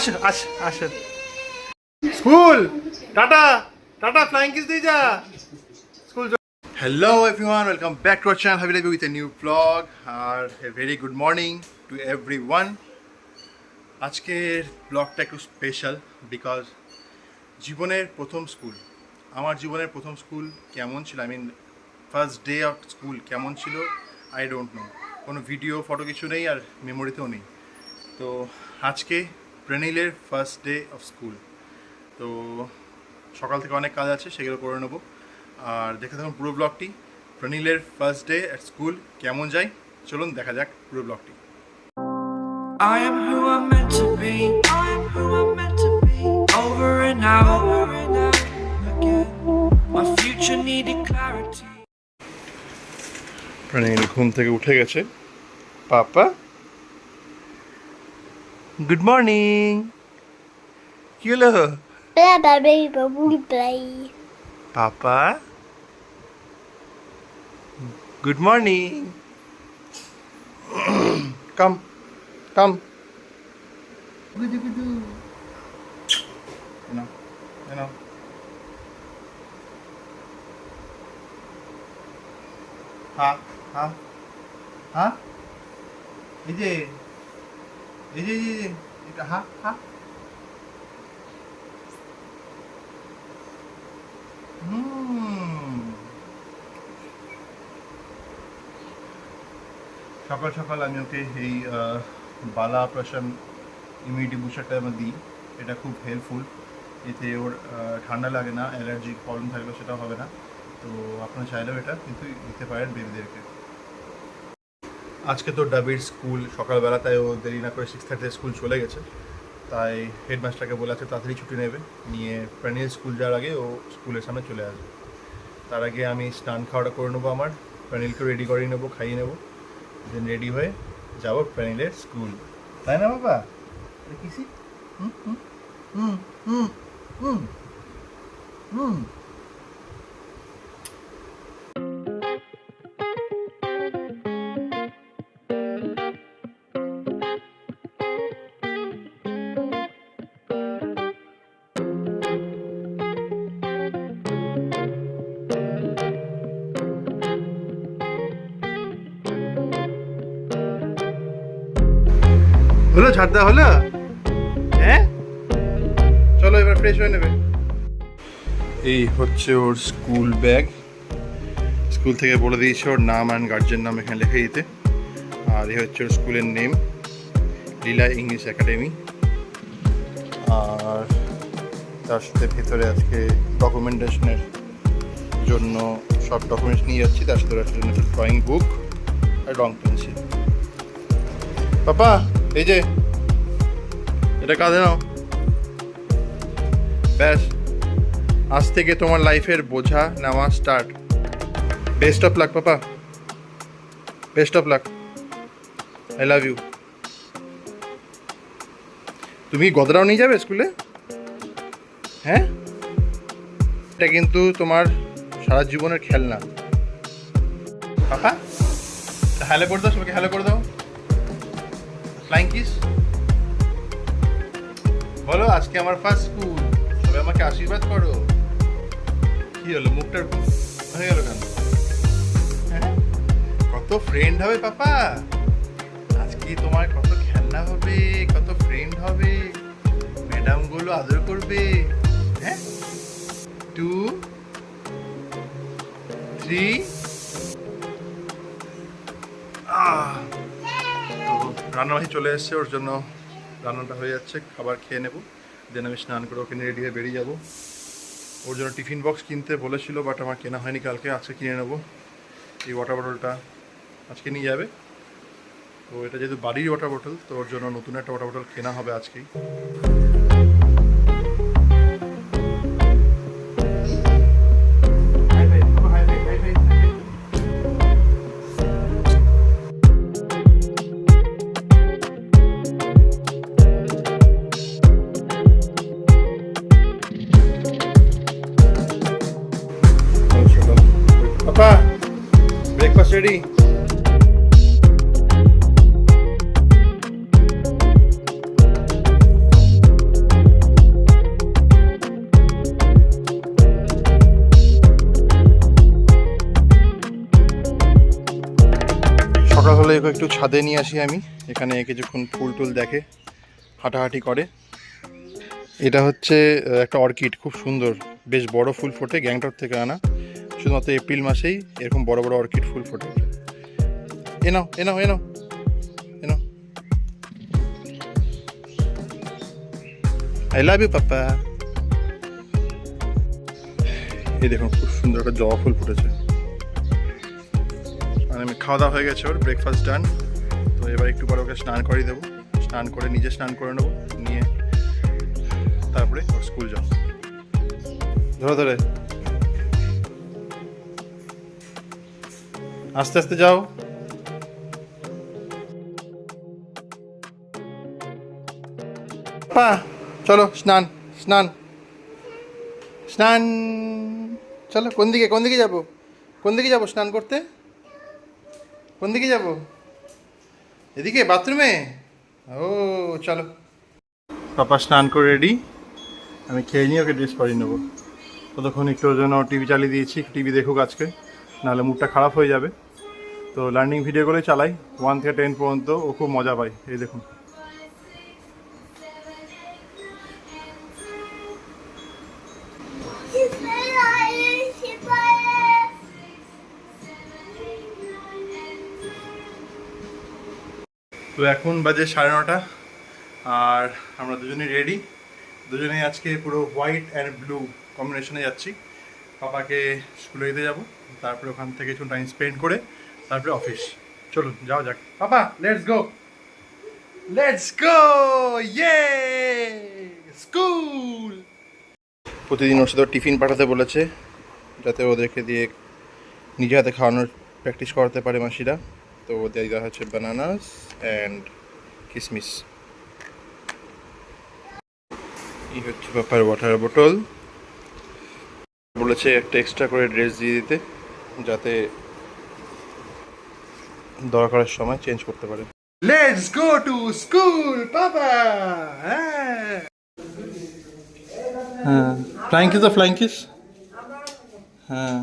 আসো আসো আসো school, tata tata flying kiss দিয়ে যা। School hello everyone welcome back to our channel Hubby Live with a new blog R a very good morning to everyone আজকের ব্লগটা একটু special because জীবনের প্রথম স্কুল আমার জীবনের প্রথম স্কুল কেমন ছিল? I mean first day of school কেমন ছিল? আই ডোন্ট নো কোনো ভিডিও ফটো কিছু নেই আর মেমোরিতেও নেই। তো আজকে প্রেনিলের ফার্স্ট ডে অফ স্কুল তো সকাল থেকে অনেক কাজ আছে সেগুলো করে নেব আর দেখে থাকুন পুরো ব্লগটি প্রনীলের ফার্স্ট ডে অ্যাট স্কুল কেমন যায় চলুন দেখা যাক পুরো ব্লগটি I am who I'm meant to be. I am who I'm meant to be. Over and out, over and out again. My future needed clarity. প্রনীল ঘুম থেকে উঠে গেছে পাপা গুড মর্নিং কি হলো Blah blah blah blah blah blah. Papa good morning come come গুদু গুদু এনাও এনাও হা হা হা এই যে এই যে এটা হা হা সকাল সকাল আমি ওকে এই বালা প্রাশন ইমিউনিটি বুস্টারটা আমি দিই। এটা খুব হেল্পফুল এতে ওর ঠান্ডা লাগে না অ্যালার্জি প্রবলেম থাকলেও সেটা হবে না। তো আপনারা চাইলেও এটা কিন্তু দিতে পারেন বেবিদেরকে আজকে তো ডাবির স্কুল সকালবেলা, তাই ও দেরি না করে সিক্স থার্টিতে স্কুল চলে গেছে। তাই হেডমাস্টারকে বলে আছে, তাড়াতাড়ি ছুটি নেবে। নিয়ে প্রাণীর স্কুল যাওয়ার আগে ও স্কুলের সামনে চলে আসবে। তার আগে আমি স্নান খাওয়াটা করে নেব আমার প্রাণীলকে রেডি করে নেব, খাইয়ে নেব। দেন রেডি হয়ে যাব প্রাণীলের স্কুল। তাই না বাবা? হুম হুম হুম হুম হুম হুম। ছাড় দেওয়া হলো? হ্যাঁ? চলো, এবার ফ্রেশ হয়ে নেবে। এই হচ্ছে ওর স্কুল ব্যাগ স্কুল থেকে বলে দিয়েছে ওর নাম অ্যান্ড গার্জেন নাম এখানে লিখে দিতে। আর এই হচ্ছে ওর স্কুলের নেম লীলা ইংলিশ একাডেমি। আর তার সাথে ভেতরে আজকে ডকুমেন্টেশনের জন্য সব ডকুমেন্টস নিয়ে যাচ্ছি। তার সাথে একটা ড্রয়িং বুক আর রং পেন্সিল পাপা, এই যে এটা নাও। ব্যাস, আজ থেকে তোমার লাইফের বোঝা নেওয়া start best of luck papa. Best of luck I love you তুমি গদরাও নিয়ে যাবে স্কুলে হ্যাঁ? এটা কিন্তু তোমার সারা জীবনের খেলনা। পাপা হ্যালো করে দাও, সবাইকে হ্যালো করে দাও। ফ্লাইং কিস বলো, আজকে আমার ফার্স্ট স্কুল সবাই আমাকে আশীর্বাদ করো। কি হলো মুখটার হয়ে গেল কেন? হ্যাঁ? কত ফ্রেন্ড হবে পাপা। আজকে তোমার কত খেলনা হবে, কত ফ্রেন্ড হবে। ম্যাডামগুলো আদর করবে। হ্যাঁ? টু থ্রি রান্নাবাড়ি চলে এসছে ওর জন্য। রান্নাটা হয়ে যাচ্ছে, খাবার খেয়ে নেব। দেন আমি স্নান করে ওকে রেডি হয়ে বেরিয়ে যাব। ওর জন্য টিফিন বক্স কিনতে বলেছিল, বাট আমার কেনা হয়নি কালকে, আজকে কিনে নেব। এই ওয়াটার বটলটা আজকে নিয়ে যাবে। তো এটা যেহেতু বাড়ির ওয়াটার বটল তো ওর জন্য নতুন একটা ওয়াটার বটল কেনা হবে আজকেই। breakfast ready. সকাল হলে একে একটু ছাদে নিয়ে আসি আমি। এখানে কিছুক্ষণ ফুল টুল দেখে, হাঁটাহাঁটি করে। এটা হচ্ছে একটা অর্কিড, খুব সুন্দর। বেশ বড় ফুল ফোটে, গ্যাংটক থেকে আনা। শুধুমাত্র এপ্রিল মাসেই এরকম বড় বড় অর্কিড ফুল ফোটে। এ নাও এ নাও এ নাও এ নাও আই লাভ ইউ পাপ্পা। এই দেখুন, খুব সুন্দর একটা জবা ফুল ফুটেছে। মানে আমি খাওয়া দাওয়া হয়ে গেছে ওর ব্রেকফাস্ট ডান তো এবার একটু পরে ওকে স্নান করিয়ে দেবো। স্নান করে, নিজে স্নান করে নেব, নিয়ে তারপরে ওর স্কুল যাও ধরে ধরে। আস্তে আস্তে যাও। পা, চলো, স্নান স্নান। স্নান, চলো, কোন দিকে কোন দিকে যাব? কোন দিকে যাব স্নান করতে? কোন দিকে যাব? এদিকে, বাথরুমে? ও, চলো। পাপা স্নান করে রেডি। আমি খেয়ে নিয়ে ওকে ড্রেস পরিয়ে নেব। ততক্ষণ একটু ওর জন্য টিভি চালিয়ে দিয়েছি টিভি দেখুক আজকে। নাহলে মুডটা খারাপ হয়ে যাবে। তো লার্নিং ভিডিওগুলোই চালাই। ওয়ান থেকে টেন পর্যন্ত ও খুব মজা পায়। এই দেখুন। তো এখন বাজে সাড়ে নটা। আর আমরা দুজনেই রেডি দুজনেই আজকে পুরো হোয়াইট অ্যান্ড ব্লু কম্বিনেশনে যাচ্ছি। পাপাকে স্কুলে দিতে যাব, তারপরে ওখান থেকে একটু টাইম স্পেন্ড করে তারপরে অফিস চলুন, যাওয়া যাক। পাপা লেটস গো লেটস গো ইয়ে স্কুল প্রতিদিন ওর সাথে টিফিন পাঠাতে বলেছে, যাতে ওদেরকে দিয়ে নিজে হাতে খাওয়ানোর প্র্যাকটিস করাতে পারে মাসিরা। তো ওদের দেওয়া হচ্ছে বানানাস অ্যান্ড কিসমিস এই হচ্ছে ব্যাপার ওয়াটার বোতল বলেছে একটা এক্সট্রা করে ড্রেস দিয়ে দিতে যাতে দরকারের সময় চেঞ্জ করতে পারে। লেটস গো টু স্কুল বাবা হ্যাঁ। ফ্ল্যাঙ্কিস ফ্লাইং কিস তো ফ্লাইং কিস হ্যাঁ।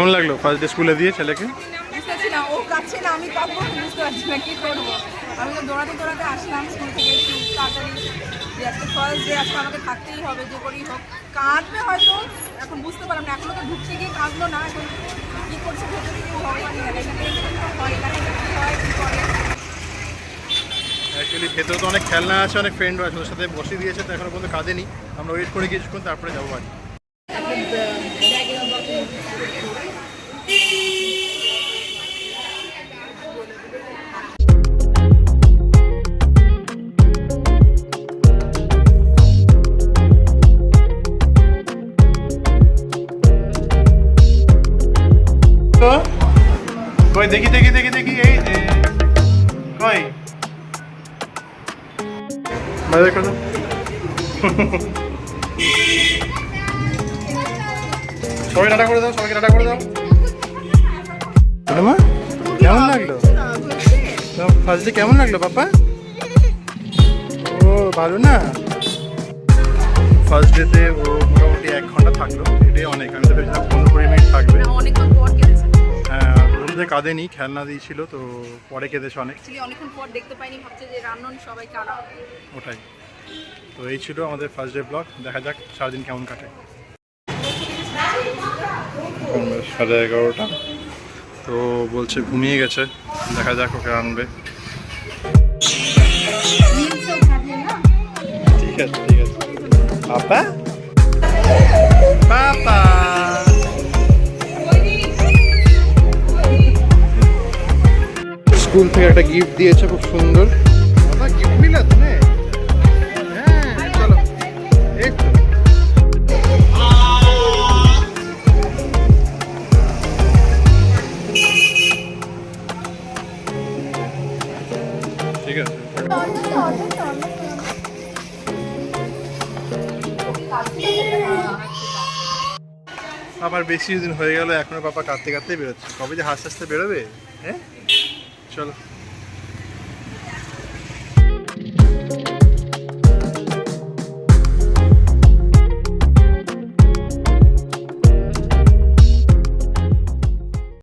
কেমন লাগল? ফার্স্ট ডে স্কুলে দিয়ে ছেলেকে? না ও কাছে না আমি কাঁদবো বুঝতে পারছি না কি করব? আমি তো দৌড়াতে দৌড়াতে আসলাম স্কুল থেকে একটু তাড়াতাড়ি। যে আজকে ফার্স্ট ডে আজকে আমাকে থাকতেই হবে যে করেই হোক। কাঁদবে হয়তো এখন বুঝতে পারলাম না এখনও তো ঢুকতে গিয়ে কাঁদলো না এখন কি করছে ভেতরে কি ভগবান জানে এখানে হয় এখানে কি হয় কি করে। অ্যাকচুয়ালি ভেতরে তো অনেক খেলনা আছে অনেক ফ্রেন্ডও আছে ওর সাথে বসে দিয়েছে তো এখনও পর্যন্ত কাঁদেনি। আমরা ওয়েট করে কিছুক্ষণ তারপরে যাব বাড়ি। তো, কই দেখি দেখি দেখি দেখি এই যে। কই? বাইরে করো সবাই টাটা করে দাও সবাইকে টাটা করে দাও। মা কেমন লাগল? ফার্স্ট ডে কেমন লাগল পাপা? ও ভালো না? ফার্স্ট ডেতে ও মোটামুটি এক ঘণ্টা থাকল এটাই অনেক। আমি তো ভেবেছিলাম পনেরো কুড়ি মিনিট থাকবে। অনেকক্ষণ পর ওর কাঁদেনি খেলনা দিয়েছিল তো পরে কেঁদেছে অনেক। অনেকক্ষণ পর দেখতে পাইনি ভাবছে যে রান্নন সবাই কারা? ওটাই। তো এই ছিল আমাদের ফার্স্ট ডে ব্লগ দেখা যাক সারাদিন কেমন কাটে। সাড়ে এগারোটা তো বলছে ঘুমিয়ে গেছে দেখা যাক ওকে আনবে। ঠিক আছে ঠিক আছে। পাপা? পাপা! স্কুল থেকে একটা গিফট দিয়েছে খুব সুন্দর। গিফট মিলা তুমি হ্যাঁ ঠিক আছে। আবার বেশি দিন হয়ে গেল এখনও পাপা কাঁদতে কাঁদতে বেরোচ্ছে। কবে যে হাসতে হাসতে বেরোবে? হ্যাঁ? চলো